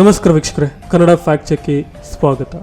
ನಮಸ್ಕಾರ ವೀಕ್ಷಕರೇ ಕನ್ನಡ ಫ್ಯಾಕ್ಟ್ ಸ್ವಾಗತ.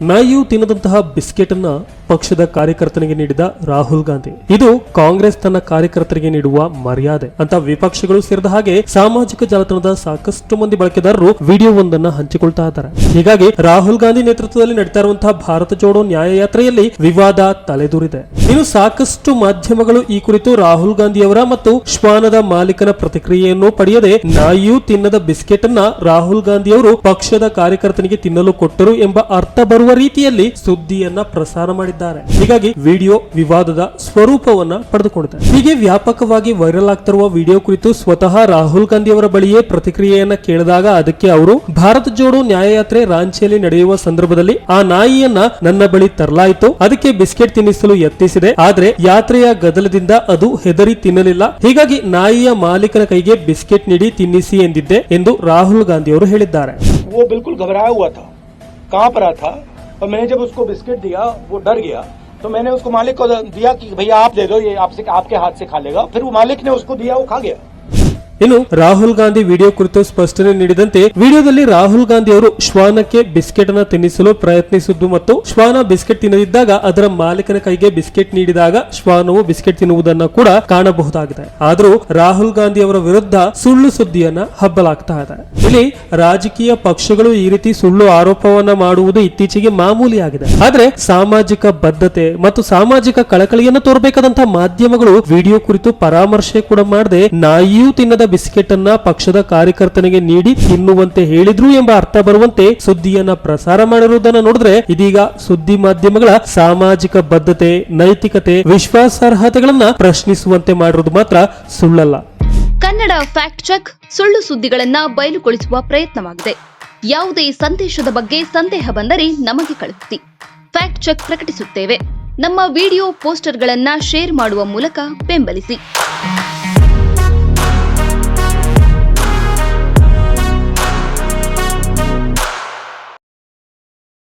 ನಾಯಿಯು ತಿನ್ನದಂತಹ ಬಿಸ್ಕೆಟ್ ಅನ್ನ ಪಕ್ಷದ ಕಾರ್ಯಕರ್ತನಿಗೆ ನೀಡಿದ ರಾಹುಲ್ ಗಾಂಧಿ. ಇದು ಕಾಂಗ್ರೆಸ್ ತನ್ನ ಕಾರ್ಯಕರ್ತರಿಗೆ ನೀಡುವ ಮರ್ಯಾದೆ ಅಂತ ವಿಪಕ್ಷಗಳು ಸೇರಿದ ಹಾಗೆ ಸಾಮಾಜಿಕ ಜಾಲತಾಣದ ಸಾಕಷ್ಟು ಮಂದಿ ಬಳಕೆದಾರರು ವಿಡಿಯೋ ಒಂದನ್ನ ಹಂಚಿಕೊಳ್ತಾ ಇದ್ದಾರೆ. ಹೀಗಾಗಿ ರಾಹುಲ್ ಗಾಂಧಿ ನೇತೃತ್ವದಲ್ಲಿ ನಡೀತಾ ಇರುವಂತಹ ಭಾರತ ಜೋಡೋ ನ್ಯಾಯಯಾತ್ರೆಯಲ್ಲಿ ವಿವಾದ ತಲೆದೂರಿದೆ. ಇನ್ನು ಸಾಕಷ್ಟು ಮಾಧ್ಯಮಗಳು ಈ ಕುರಿತು ರಾಹುಲ್ ಗಾಂಧಿಯವರ ಮತ್ತು ಶ್ವಾನದ ಮಾಲೀಕನ ಪ್ರತಿಕ್ರಿಯೆಯನ್ನು ಪಡೆಯದೆ ನಾಯಿಯು ತಿನ್ನದ ಬಿಸ್ಕೆಟ್ ಅನ್ನ ರಾಹುಲ್ ಗಾಂಧಿ ಅವರು ಪಕ್ಷದ ಕಾರ್ಯಕರ್ತನಿಗೆ ತಿನ್ನಲು ಕೊಟ್ಟರು ಎಂಬ ಅರ್ಥ ಬರುವ ರೀತಿಯಲ್ಲಿ ಸುದ್ದಿಯನ್ನ ಪ್ರಸಾರ ಮಾಡಿದ್ದಾರೆ ಹೀಗಾಗಿ ವಿಡಿಯೋ ವಿವಾದದ ಸ್ವರೂಪವನ್ನ ಪಡೆದುಕೊಂಡಿದೆ ಹೀಗೆ ವ್ಯಾಪಕವಾಗಿ ವೈರಲ್ ಆಗ್ತಿರುವ ವಿಡಿಯೋ ಕುರಿತು ಸ್ವತಃ ರಾಹುಲ್ ಗಾಂಧಿ ಅವರ ಬಳಿಯೇ ಪ್ರತಿಕ್ರಿಯೆಯನ್ನ ಕೇಳಿದಾಗ ಅದಕ್ಕೆ ಅವರು ಭಾರತ ಜೋಡೋ ನ್ಯಾಯಯಾತ್ರೆ ರಾಂಚಿಯಲ್ಲಿ ನಡೆಯುವ ಸಂದರ್ಭದಲ್ಲಿ ಆ ನಾಯಿಯನ್ನ ನನ್ನ ಬಳಿ ತರಲಾಯಿತು ಅದಕ್ಕೆ ಬಿಸ್ಕೆಟ್ ತಿನ್ನಿಸಲು ಯತ್ನಿಸಿದೆ ಆದ್ರೆ ಯಾತ್ರೆಯ ಗದಲದಿಂದ ಅದು ಹೆದರಿ ತಿನ್ನಲಿಲ್ಲ ಹೀಗಾಗಿ ನಾಯಿಯ ಮಾಲೀಕನ ಕೈಗೆ ಬಿಸ್ಕೆಟ್ ನೀಡಿ ತಿನ್ನಿಸಿ ಎಂದಿದ್ದೆ ಎಂದು ರಾಹುಲ್ ಗಾಂಧಿ ಅವರು ಹೇಳಿದ್ದಾರೆ वो बिल्कुल घबराया हुआ था कांप रहा था और मैंने जब उसको बिस्किट दिया, वो डर गया। तो मैंने उसको मालिक को दिया कि, भैया, आप दे दो, ये आपसे, आपके हाथ से खा लेगा। फिर वो मालिक ने उसको दिया, वो खा गया। ಇನ್ನು ರಾಹುಲ್ ಗಾಂಧಿ ವಿಡಿಯೋ ಕುರಿತು ಸ್ಪಷ್ಟನೆ ನೀಡಿದಂತೆ, ವಿಡಿಯೋದಲ್ಲಿ ರಾಹುಲ್ ಗಾಂಧಿ ಅವರು ಶ್ವಾನಕ್ಕೆ ಬಿಸ್ಕೆಟ್ ಅನ್ನು ತಿನ್ನಿಸಲು ಪ್ರಯತ್ನಿಸಿದ್ದು ಮತ್ತು ಶ್ವಾನ ಬಿಸ್ಕೆಟ್ ತಿನ್ನದಿದ್ದಾಗ ಅದರ ಮಾಲೀಕನ ಕೈಗೆ ಬಿಸ್ಕೆಟ್ ನೀಡಿದಾಗ ಶ್ವಾನವು ಬಿಸ್ಕೆಟ್ ತಿನ್ನುವುದನ್ನು ಕೂಡ ಕಾಣಬಹುದಾಗಿದೆ. ಆದರೂ ರಾಹುಲ್ ಗಾಂಧಿ ಅವರ ವಿರುದ್ಧ ಸುಳ್ಳು ಸುದ್ದಿಯನ್ನ ಹಬ್ಬಲಾಗ್ತಾ ಇದೆ. ಇಲ್ಲಿ ರಾಜಕೀಯ ಪಕ್ಷಗಳು ಈ ರೀತಿ ಸುಳ್ಳು ಆರೋಪವನ್ನ ಮಾಡುವುದು ಇತ್ತೀಚೆಗೆ ಮಾಮೂಲಿಯಾಗಿದೆ. ಆದ್ರೆ ಸಾಮಾಜಿಕ ಬದ್ಧತೆ ಮತ್ತು ಸಾಮಾಜಿಕ ಕಳಕಳಿಯನ್ನು ತೋರಬೇಕಾದಂತಹ ಮಾಧ್ಯಮಗಳು ವಿಡಿಯೋ ಕುರಿತು ಪರಾಮರ್ಶೆ ಕೂಡ ಮಾಡದೆ ನಾಯಿಯೂ ತಿನ್ನದ ಬಿಸ್ಕೆಟ್ ಅನ್ನ ಪಕ್ಷದ ಕಾರ್ಯಕರ್ತನಿಗೆ ನೀಡಿ ತಿನ್ನುವಂತೆ ಹೇಳಿದ್ರು ಎಂಬ ಅರ್ಥ ಬರುವಂತೆ ಸುದ್ದಿಯನ್ನ ಪ್ರಸಾರ ಮಾಡಿರುವುದನ್ನ ನೋಡಿದ್ರೆ ಇದೀಗ ಸುದ್ದಿ ಮಾಧ್ಯಮಗಳ ಸಾಮಾಜಿಕ ಬದ್ಧತೆ, ನೈತಿಕತೆ, ವಿಶ್ವಾಸಾರ್ಹತೆಗಳನ್ನ ಪ್ರಶ್ನಿಸುವಂತೆ ಮಾಡಿರುವುದು ಮಾತ್ರ ಸುಳ್ಳಲ್ಲ. ಕನ್ನಡ ಫ್ಯಾಕ್ಟ್ ಚೆಕ್ ಸುಳ್ಳು ಸುದ್ದಿಗಳನ್ನ ಬಯಲುಗೊಳಿಸುವ ಪ್ರಯತ್ನವಾಗಿದೆ. ಯಾವುದೇ ಸಂದೇಶದ ಬಗ್ಗೆ ಸಂದೇಹ ಬಂದರೆ ನಮಗೆ ಕಳುಹಿಸಿ. ಫ್ಯಾಕ್ಟ್ ಚೆಕ್ ಪ್ರಕಟಿಸುತ್ತೇವೆ. ನಮ್ಮ ವಿಡಿಯೋ ಪೋಸ್ಟರ್ಗಳನ್ನ ಶೇರ್ ಮಾಡುವ ಮೂಲಕ ಬೆಂಬಲಿಸಿ.